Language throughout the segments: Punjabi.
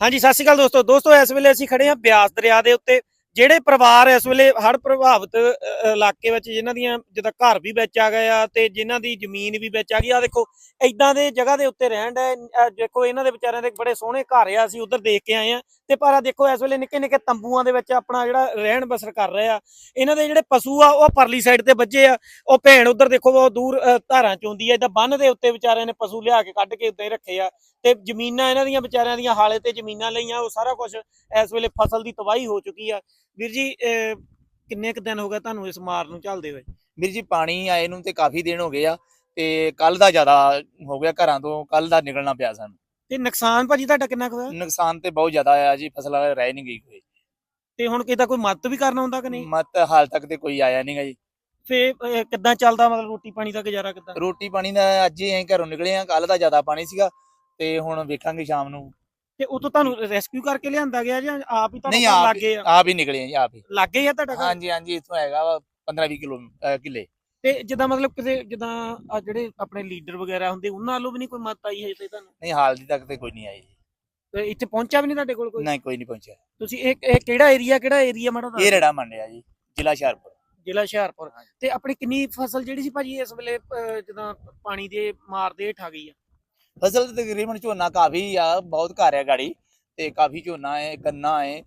ਹਾਂਜੀ ਸਤਿ ਸ਼੍ਰੀ ਅਕਾਲ ਦੋਸਤੋ। ਦੋਸਤੋ ਇਸ ਵੇਲੇ ਅਸੀਂ ਖੜੇ ਹਾਂ ਬਿਆਸ ਦਰਿਆ ਦੇ ਉੱਤੇ ਜਿਹੜੇ ਪਰਿਵਾਰ ਇਸ ਵੇਲੇ ਹੜ੍ਹ ਪ੍ਰਭਾਵਿਤ ਇਲਾਕੇ ਵਿੱਚ ਜਿਨ੍ਹਾਂ ਦੀਆਂ ਜਿੱਦਾਂ ਘਰ ਵੀ ਵਿੱਚ ਆ ਗਏ ਆ ਤੇ ਜਿਨ੍ਹਾਂ ਦੀ ਜ਼ਮੀਨ ਵੀ ਵਿੱਚ ਆ ਗਈ ਆ। ਦੇਖੋ ਇਦਾਂ ਦੇ ਜਗ੍ਹਾ ਦੇ ਉੱਤੇ ਰਹਿਣ ਦਾ ਦੇਖੋ ਇਹਨਾਂ ਦੇ ਵਿਚਾਰਿਆਂ ਦੇ ਬੜੇ ਸੋਹਣੇ ਘਰ ਆ ਅਸੀਂ ਉਧਰ ਦੇਖ ਕੇ ਆਏ ਆ। ਤੇ ਪਰ ਆ ਦੇਖੋ ਇਸ ਵੇਲੇ ਨਿੱਕੇ ਨਿੱਕੇ ਤੰਬੂਆਂ ਦੇ ਵਿੱਚ ਆਪਣਾ ਜਿਹੜਾ ਰਹਿਣ ਬਸਰ ਕਰ ਰਹੇ ਆ। ਇਹਨਾਂ ਦੇ ਜਿਹੜੇ ਪਸ਼ੂ ਆ ਉਹ ਪਰਲੀ ਸਾਈਡ ਤੇ ਵੱਜੇ ਆ। ਉਹ ਭੈਣ ਉਧਰ ਦੇਖੋ ਉਹ ਦੂਰ ਅ, ਧਾਰਾਂ ਚ ਆਉਂਦੀ ਆ। ਇਦਾਂ ਬੰਨ ਦੇ ਉੱਤੇ ਵਿਚਾਰਿਆਂ ਨੇ ਪਸ਼ੂ ਲਿਆ ਕੇ ਕੱਢ ਕੇ ਉੱਤੇ ਰੱਖੇ ਆ। ਤੇ ਜ਼ਮੀਨਾਂ ਇਹਨਾਂ ਦੀਆਂ ਵਿਚਾਰਿਆਂ ਦੀਆਂ ਹਾਲੇ ਤੇ ਜ਼ਮੀਨਾਂ ਲਈਆਂ ਉਹ ਸਾਰਾ ਕੁਝ ਇਸ ਵੇਲੇ ਫਸਲ ਦੀ ਤਬਾਹੀ ਹੋ ਚੁੱਕੀ ਆ। ਵੀਰ ਜੀ ਕਿੰਨੇ ਕੁ ਦਿਨ ਹੋ ਗਏ ਤੁਹਾਨੂੰ ਇਸ ਮਾਰ ਨੂੰ ਚੱਲਦੇ ਹੋਏ? ਵੀਰ ਜੀ ਪਾਣੀ ਆਏ ਨੂੰ ਤੇ ਕਾਫੀ ਦਿਨ ਹੋ ਗਏ ਆ ਤੇ ਕੱਲ ਦਾ ਜ਼ਿਆਦਾ ਹੋ ਗਿਆ ਘਰਾਂ ਤੋਂ ਕੱਲ ਦਾ ਨਿਕਲਣਾ ਪਿਆ ਸਾਨੂੰ। ਤੇ ਨੁਕਸਾਨ ਭਾਜੀ ਤੁਹਾਡਾ ਕਿੰਨਾ ਕੁ ਹੋਇਆ? ਨੁਕਸਾਨ ਤੇ ਬਹੁਤ ਜ਼ਿਆਦਾ ਆਇਆ ਜੀ ਫਸਲ ਰਹਿ ਨਹੀਂ ਗਈ ਕੋਈ। ਤੇ ਹੁਣ ਕਿਦਾ ਕੋਈ ਮਦਦ ਵੀ ਕਰਨਾ ਹੁੰਦਾ ਕਿ ਨਹੀਂ? ਮਤ ਹਾਲ ਤੱਕ ਤੇ ਕੋਈ ਆਇਆ ਨਹੀਂਗਾ ਜੀ। ਫੇ ਕਿੱਦਾਂ ਚੱਲਦਾ ਮਤਲਬ ਰੋਟੀ ਪਾਣੀ ਦਾ ਗੁਜ਼ਾਰਾ ਕਿੱਦਾਂ? ਰੋਟੀ ਪਾਣੀ ਦਾ ਅੱਜ ਹੀ ਅਸੀਂ ਘਰੋਂ ਨਿਕਲੇ ਆ ਕੱਲ ਦਾ ਜ਼ਿਆਦਾ ਪਾਣੀ ਸੀਗਾ। ਤੇ ਹੁਣ ਵੇਖਾਂਗੇ ਸ਼ਾਮ ਨੂੰ। ਤੇ ਉਤੋਂ ਤੁਹਾਨੂੰ ਰੈਸਕਿਊ ਕਰਕੇ ਲਿਆਂਦਾ ਗਿਆ ਜਾਂ ਆਪ ਹੀ ਨਹੀਂ ਤੁਹਾਡੇ ਆਪ ਲੱਗੇ ਆ? ਆਪ ਹੀ ਨਿਕਲੇ ਆ ਜੀ ਆਪ ਹੀ। ਲੱਗੇ ਆ ਤੁਹਾਡਾ ਘਰ? ਹਾਂਜੀ ਹਾਂਜੀ ਇੱਥੋਂ ਹੈਗਾ ਵਾ 15 20 ਕਿਲੋ ਅਹ ਕਿੱਲੇ। ਤੇ ਜਿੱਦਾਂ ਮਤਲਬ ਕਿਤੇ ਜਿੱਦਾਂ ਆ ਜਿਹੜੇ ਆਪਣੇ ਲੀਡਰ ਵਗੈਰਾ ਹੁੰਦੇ ਉਹਨਾਂ ਵੱਲੋਂ ਵੀ ਨਹੀਂ ਕੋਈ ਮਦਦ ਆਈ ਹੈ ਤੇ ਤੁਹਾਨੂੰ? ਨਹੀਂ ਹਾਲ ਦੀ ਤੱਕ ਤੇ ਕੋਈ ਨਹੀਂ ਆਈ ਜੀ। ਤੇ ਇੱਥੇ ਪਹੁੰਚਿਆ ਵੀ ਨਹੀਂ ਤੁਹਾਡੇ ਕੋਲ ਕੋਈ? ਨਹੀਂ ਕੋਈ ਨਹੀਂ ਪਹੁੰਚਿਆ। ਤੁਸੀਂ ਇਹ ਇਹ ਕਿਹੜਾ ਏਰੀਆ ਕਿਹੜਾ ਏਰੀਆ ਮਾੜਾ ਇਹ ਰੜਾ ਮੰਡਿਆ ਜੀ ਜ਼ਿਲ੍ਹਾ ਹੁਸ਼ਿਆਰਪੁਰ। ਜ਼ਿਲ੍ਹਾ ਹੁਸ਼ਿਆਰਪੁਰ। ਤੇ ਆਪਣੀ ਕਿੰਨੀ ਫਸਲ ਜਿਹੜੀ ਸੀ ਭਾਜੀ ਇਸ ਵੇਲੇ ਅਹ, ਜਿੱਦਾਂ ਪਾਣੀ ਦੇ ਮਾਰ ਦੇ ਹੇਠ ਆ ਗਈ ਆ? ਫਸਲ ਤੇ ਤਕਰੀਬਨ ਝੋਨਾ ਕਾਫੀ ਆ ਬਹੁਤ ਘਰ ਆ ਗਾੜੀ ਤੇ ਕਾਫੀ ਝੋਨਾ ਹੈ ਗੰਨਾ ਹੈ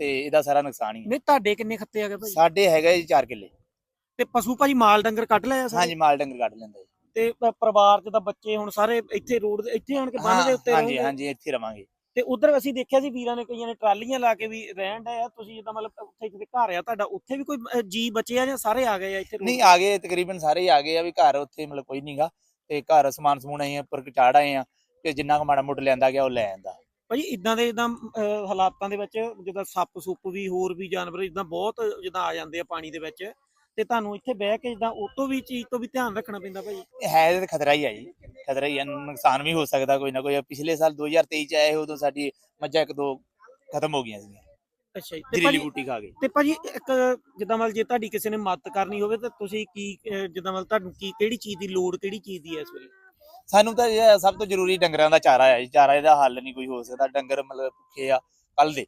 ਤੇ ਇਹਦਾ ਸਾਰਾ ਨੁਕਸਾਨ ਹੀ ਹੈ। ਨਹੀਂ ਤੁਹਾਡੇ ਕਿੰਨੇ ਖੱਤੇ ਆ ਗਏ ਭਾਜੀ? ਸਾਡੇ ਹੈਗਾ ਜੀ 4 ਕਿੱਲੇ। ਤੇ ਪਸ਼ੂ ਭਾਜੀ ਮਾਲ ਡੰਗਰ ਕੱਢ ਲਿਆ ਸਾਰੇ? ਹਾਂਜੀ ਮਾਲ ਡੰਗਰ ਕੱਢ ਲੈਂਦਾ ਜੀ। ਤੇ ਪ- ਪਰਿਵਾਰ ਚ ਤਾਂ ਬੱਚੇ ਹੁਣ ਸਾਰੇ ਇੱਥੇ ਰੋਡ ਦੇ ਇੱਥੇ ਆਣ ਕੇ ਬੰਨ ਦੇ ਉੱਤੇ ਹਾਂਜੀ ਹਾਂਜੀ ਇੱਥੇ ਰਵਾਂਗੇ। ਤੇ ਉਧਰ ਅਸੀਂ ਦੇਖਿਆ ਸੀ ਵੀਰਾਂ ਨੇ ਕਈਆਂ ਨੇ ਟਰਾਲੀਆਂ ਲਾ ਕੇ ਵੀ ਰਹਿਣ ਡਏ ਆ। ਤੁਸੀਂ ਜਿੱਦਾਂ ਮਤਲਬ ਉੱਥੇ ਕਿਤੇ ਘਰ ਆ ਤੁਹਾਡਾ ਉੱਥੇ ਵੀ ਕੋਈ ਅਹ, ਜੀ ਬਚੇ ਆ ਜਾਂ ਸਾਰੇ ਆ ਗਏ ਆ ਇੱਥੇ road ਨਹੀਂ ਤੇ? ਆ ਗਏ ਤਕਰੀਬਨ ਸਾਰੇ ਹੀ ਆ ਗਏ ਆ ਵੀ ਘਰ ਉੱਥੇ ਮਤਲਬ ਕੋਈ ਨਹੀਂਗਾ ਤੇ ਘਰ ਸਮਾਨ ਸਮੂਨ ਅਸੀਂ ਉੱਪਰ ਚਾੜ ਆਏ ਆ ਤੇ ਜਿੰਨਾ ਕੁ ਮਾੜਾ ਮੋਟ ਲਿਆਂਦਾ ਗਿਆ ਉਹ ਲੈ ਆਂਦਾ। ਭਾਜੀ ਇਦਾਂ ਦੇ ਇਦਾਂ ਹਾਲਾਤਾਂ ਦੇ ਵਿੱਚ ਜਿੱਦਾਂ ਸੱਪ ਸੁੱਪ ਵੀ ਹੋਰ ਵੀ ਜਾਨਵਰ ਇਦਾਂ ਬਹੁਤ ਜਿੱਦਾਂ ਆ ਜਾਂਦੇ ਆ ਪਾਣੀ ਦੇ ਵਿੱਚ ਤੇ ਤੁਹਾਨੂੰ ਇੱਥੇ ਬਹਿ ਕੇ ਜਿੱਦਾਂ ਉਹ ਤੋਂ ਵੀ ਚੀਜ਼ ਤੋਂ ਵੀ ਧਿਆਨ ਰੱਖਣਾ ਪੈਂਦਾ ਭਾਜੀ? ਹੈ ਤੇ ਖਤਰਾ ਹੀ ਆ ਜੀ ਖਤਰਾ ਹੀ ਆ ਨੁਕਸਾਨ ਵੀ ਹੋ ਸਕਦਾ ਕੋਈ ਨਾ ਕੋਈ। ਪਿਛਲੇ ਸਾਲ 2023 ਚ ਆਏ ਉਦੋਂ ਸਾਡੀ ਮੱਝਾਂ ਇੱਕ ਦੋ ਖਤਮ ਹੋ ਗਈਆਂ ਸੀ ਅੱਛਾ ਜੀ। ਤੇ ਜ਼ਰੀਲੀ ਭਾਜੀ ਬੂਟੀ ਖਾ ਗਏ। ਤੇ ਭਾਜੀ ਇੱਕ ਜਿੱਦਾਂ ਮਤਲਬ ਜੇ ਤੁਹਾਡੀ ਕਿਸੇ ਨੇ ਮਦਦ ਕਰਨੀ ਹੋਵੇ ਤਾਂ ਤੁਸੀਂ ਕੀ ਅਹ, ਜਿੱਦਾਂ ਮਤਲਬ ਤੁਹਾਨੂੰ ਕੀ ਕਿਹੜੀ ਚੀਜ਼ ਦੀ ਲੋੜ ਕਿਹੜੀ ਚੀਜ਼ ਦੀ ਹੈ ਇਸ ਵੇਲੇ? ਸਾਨੂੰ ਤਾਂ ਇਹ ਸਭ ਤੋਂ ਜ਼ਰੂਰੀ ਡੰਗਰਾਂ ਦਾ ਚਾਰਾ ਹੈ ਜੀ। ਚਾਰਾ ਇਹਦਾ ਹੱਲ ਨਹੀਂ ਕੋਈ ਹੋ ਸਕਦਾ। ਡੰਗਰ ਮਤਲਬ ਭੁੱਖੇ ਆ ਕੱਲ ਦੇ।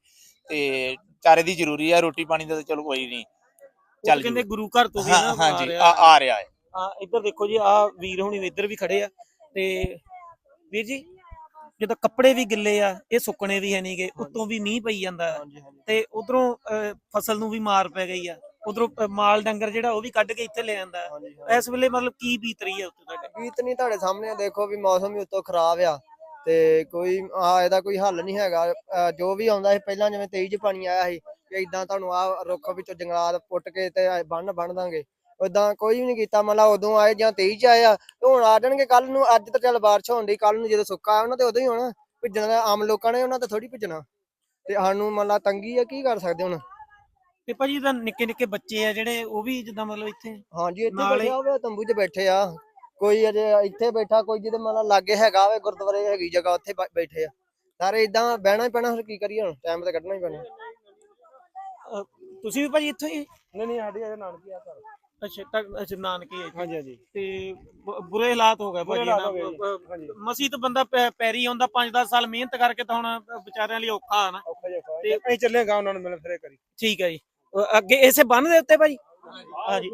ਤੇ ਚਾਰੇ ਦੀ ਜ਼ਰੂਰੀ ਰੋਟੀ ਪਾਣੀ ਦਾ ਤਾਂ ਚਲੋ ਕੋਈ ਨਹੀਂ। ਉਹ ਚੱਲ ਕਹਿੰਦੇ। ਗੁਰੂ ਘਰ ਤੋਂ ਵੀ ਹਾਂ ਨਾ ਹਾਂਜੀ ਆ ਆ ਰਿਹਾ। ਹੈ। ਆ ਇੱਧਰ ਦੇਖੋ ਜੀ ਆ ਵੀਰ ਹੁਣੀ ਇੱਧਰ ਵੀ ਖੜੇ ਆ। ਤੇ ਵੀਰ ਜੀ ਜਦੋਂ ਕੱਪੜੇ ਵੀ ਗਿੱਲੇ ਆ ਇਹ ਸੁੱਕਣੇ ਵੀ ਹੈ ਨਹੀਂਗੇ ਉੱਤੋਂ ਵੀ ਮੀਂਹ ਪਈ ਜਾਂਦਾ। ਤੇ ਉਧਰੋਂ ਫਸਲ ਨੂੰ ਵੀ ਮਾਰ ਪੈ ਗਈ ਆ। ਉਧਰੋਂ ਮਾਲ ਡੰਗਰ ਜਿਹੜਾ ਉਹ ਵੀ ਕੱਢ ਕੇ ਇੱਥੇ ਲੈ ਆਂਦਾ। ਇਸ ਵੇਲੇ ਮਤਲਬ ਕੀ ਬੀਤ ਰਹੀ ਹੈ ਉੱਥੇ ਤੁਹਾਡੇ ਗੀਤ ਨਹੀਂ ਤੁਹਾਡੇ ਸਾਹਮਣੇ ਦੇਖੋ ਵੀ ਮੌਸਮ ਵੀ ਉੱਤੋਂ ਖਰਾਬ ਆ। ਤੇ ਕੋਈ ਆ ਇਹਦਾ ਕੋਈ ਹੱਲ ਨਹੀਂ ਹੈਗਾ। ਜੋ ਵੀ ਆਉਂਦਾ ਸੀ ਪਹਿਲਾਂ ਜਿਵੇਂ 23 ਚ ਪਾਣੀ ਆਇਆ ਸੀ ਕਿ ਇਦਾਂ ਤੁਹਾਨੂੰ ਆ ਰੁੱਖ ਵਿੱਚੋਂ ਜੰਗਲਾਤ ਪੁੱਟ ਕੇ ਤੇ ਬੰਨ ਬੰਨ ਦਾਂਗੇ। ਉਦਾਂ ਕੋਈ ਵੀ ਨਹੀਂ ਕੀਤਾ ਮੰਨ ਲਾ ਉਦੋਂ ਆਏ ਜਾਂ 23 ਚ ਆਏ ਆ ਤੇ ਹੁਣ ਆ ਜਾਣਗੇ ਕੱਲ ਨੂੰ ਅੱਜ ਤਾਂ ਚੱਲ ਬਾਰਿਸ਼ ਹੋਣ ਦੀ ਕੱਲ ਨੂੰ ਜਦੋਂ ਸੁੱਕਾ ਆ ਉਹਨਾਂ ਤੇ ਉਦੋਂ ਹੀ ਹੋਣਾ ਭਿੱਜਣਾ ਤਾਂ ਆਮ ਲੋਕਾਂ ਨੇ ਉਹਨਾਂ ਤੇ ਥੋੜੀ ਭਿੱਜਣਾ। ਤੇ ਸਾਨੂੰ ਮੰਨ ਲਾ ਤੰਗੀ ਆ ਕੀ ਕਰ ਸਕਦੇ ਹੁਣ? ਤੇ ਭਾਜੀ ਇਹਦਾ ਨਿੱਕੇ ਨਿੱਕੇ ਬੱਚੇ ਆ ਜਿਹੜੇ ਉਹ ਵੀ ਜਿੱਦਾਂ ਮਤਲਬ ਇੱਥੇ ਹਾਂਜੀ ਇੱਥੇ ਨਾਲੇ- ਬੈਠੇ ਹੋਵੇ ਤੰਬੂ 'ਚ ਬੈਠੇ ਆ। ਕੋਈ ਅਜੇ ਇੱਥੇ ਬੈਠਾ ਕੋਈ ਜਿਹਦੇ ਮਤਲਬ ਲਾਗੇ ਹੈਗਾ ਵੇ ਗੁਰਦੁਆਰੇ ਹੈਗੀ ਜਗ੍ਹਾ ਉੱਥੇ ਬ- ਬੈਠੇ ਆ। ਸਾਰੇ ਇਦਾਂ ਬਹਿਣਾ ਹੀ ਪੈਣਾ ਫਿਰ ਕੀ ਕਰੀਏ ਹੁਣ? ਟਾਈਮ ਤਾਂ ਕੱਢਣਾ ਹੀ ਪੈਣਾ। ਤੁਸੀਂ ਵੀ ਭਾਜੀ ਇੱਥੋਂ ਹੀ? ਨਹੀਂ ਨਹੀਂ ਸਾਡੀ ਅਜੇ ਨਾਨਕੀ ਆ ਘਰ। ਅੱਛਾ ਤਾਂ ਅੱਛਾ ਨਾਨਕੇ ਇੱਥੇ। ਹਾਂਜੀ ਹਾਂਜੀ। ਤੇ ਬ- ਬੁਰੇ ਹਾਲਾਤ ਹੋ ਗਏ ਬੁਰੇ ਭਾਜੀ ਹਾਲਾਤ ਨਾ ਹੋ ਗਏ ਜੀ, ਅ- ਹਾਂਜੀ। ਮਸੀਹ ਤਾਂ ਬੰਦਾ ਪੈ- ਪੈਰੀ ਆਉਂਦਾ 5-10 ਸਾਲ ਮਿਹਨਤ ਕਰਕੇ ਤਾਂ ਹੁਣ ਵਿਚਾਰਿਆਂ ਲਈ ਔਖਾ ਆ ਨਾ ਔਖਾ ਜਿਹਾ ਤੇ- ਅਸੀਂ ਚੱਲੇਗਾ ਉਹਨਾਂ ਨੂੰ ਮਿਲਣ ਫਿਰੇ ਕਰੀ। ਠੀਕ ਹੈ ਜੀ। ਅ- ਅੱਗੇ ਇਸੇ ਬੰਨ ਦੇ ਉੱਤੇ ਭਾਜੀ? ਹਾਂਜੀ।